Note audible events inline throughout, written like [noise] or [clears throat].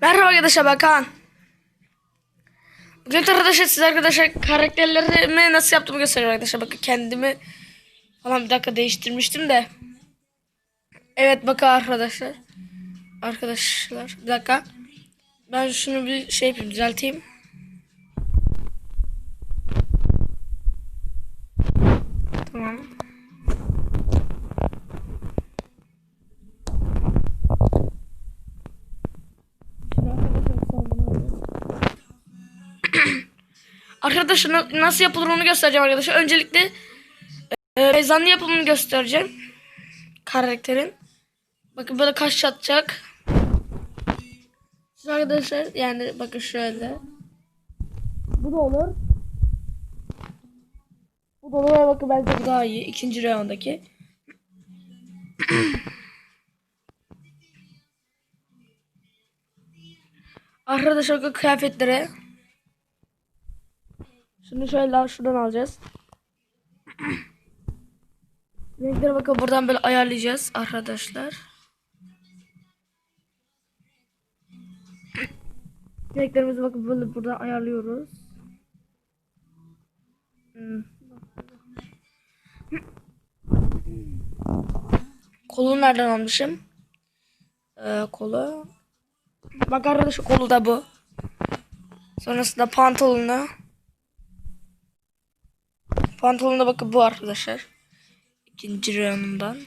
Merhaba arkadaşlar ben. Bugün arkadaşlar size arkadaşlar karakterlerimi nasıl yaptığımı göstereceğim arkadaşlar. Bakın kendimi falan bir dakika değiştirmiştim de. Evet bakın arkadaşlar. Arkadaşlar bir dakika. Ben şunu bir şey yapayım düzelteyim. Tamam. Arkadaşlar na- nasıl yapılır onu göstereceğim arkadaşlar. Öncelikle e, mezanlı yapımını göstereceğim. Karakterin. Bakın böyle kaş çatacak. Şimdi arkadaşlar yani bakın şöyle. Bu da olur. Bu da olur bakın bence bu daha iyi. İkinci reyondaki. Arkadaşlar kıyafetlere. Şunu şöyle şuradan alacağız. [clears throat] Renkleri bakın buradan böyle ayarlayacağız arkadaşlar. [clears throat] Renklerimizi bakın böyle buradan ayarlıyoruz. Hmm. [clears throat] Kolu nereden almışım? Ee, kolu. Bak arkadaşlar kolu da bu. Sonrasında pantolonu. Pantolonda bakın bu arkadaşlar. İkinci reyonundan.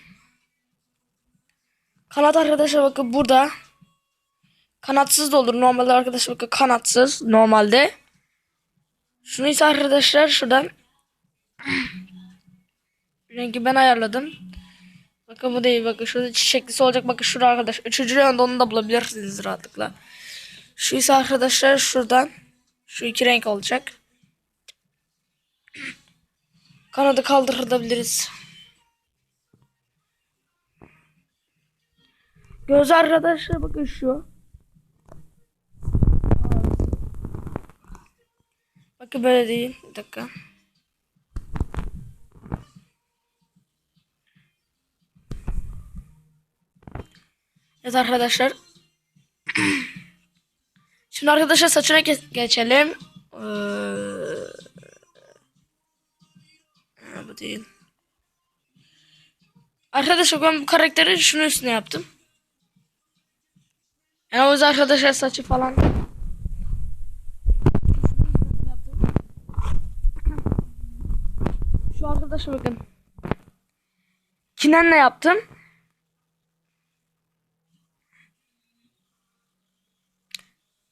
Kanat arkadaşlar bakın burada. Kanatsız da olur. Normalde arkadaşlar bakın kanatsız. Normalde. Şunu ise arkadaşlar şuradan. [clears throat] Rengi ben ayarladım. Bakın bu değil. Bakın şurada çiçeklisi olacak. Bakın şurada arkadaşlar. Üçüncü reyonda onu da bulabilirsiniz rahatlıkla. Şu ise arkadaşlar şuradan. Şu iki renk olacak. Kanadı kaldırabiliriz. Göz arkadaşlar bakın şu. Bakın böyle değil. Bir dakika. Evet arkadaşlar. [clears throat] Şimdi arkadaşlar saçına ge- geçelim. Ee, bu değil. Arkadaşlar ben bu karakteri şunun üstüne yaptım. Yani o arkadaşlar saçı falan. Şu arkadaşa bakın. Kinenle yaptım.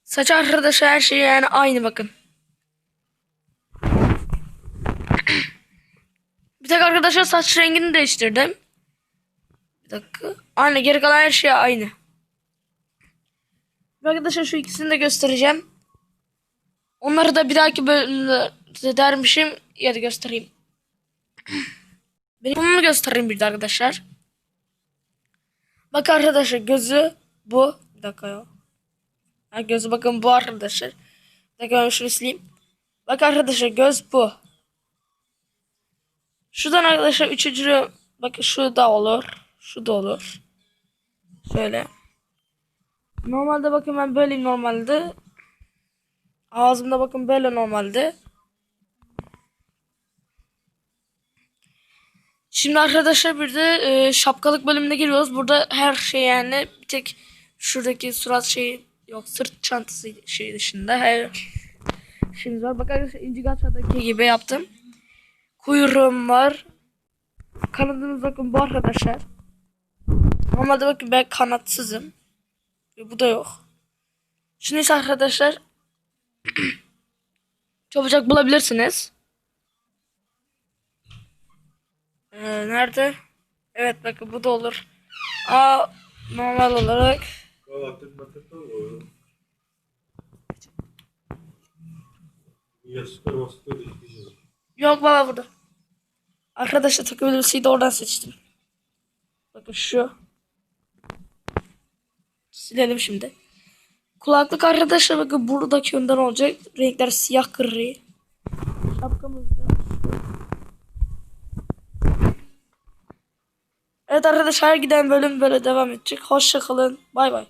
Saç arkadaşlar her şey yani aynı bakın. Bir tek arkadaşlar saç rengini değiştirdim. Bir dakika. Aynı geri kalan her şey aynı. Arkadaşlar şu ikisini de göstereceğim. Onları da bir dahaki bölümde dermişim ya da göstereyim. Benim bunu göstereyim bir de arkadaşlar. Bak arkadaşlar gözü bu. Bir dakika ya. Ha, gözü bakın bu arkadaşlar. Bir dakika ben şunu sileyim. Bak arkadaşlar göz bu. Şuradan arkadaşlar üçüncü bakın şu da olur. Şu da olur. Şöyle. Normalde bakın ben böyleyim normalde. Ağzımda bakın böyle normalde. Şimdi arkadaşlar bir de e, şapkalık bölümüne giriyoruz. Burada her şey yani bir tek şuradaki surat şeyi yok sırt çantası şey dışında her şeyimiz var. Bak arkadaşlar İnci Gaça'daki gibi yaptım. Kuyruğum var. Kanadımız bakın bu arkadaşlar. Normalde bakın ben kanatsızım. Ve bu da yok. Şimdi ise arkadaşlar [clears throat] çabucak bulabilirsiniz. Ee, nerede? Evet bakın bu da olur. Aa normal olarak değiştireceğiz. yok baba burada. Arkadaşlar takım elbiseyi de oradan seçtim. Bakın şu. Silelim şimdi. Kulaklık arkadaşlar bakın buradaki önden olacak. Renkler siyah gri. Şapkamız da. Evet arkadaşlar her giden bölüm böyle devam edecek. Hoşça kalın. Bay bay.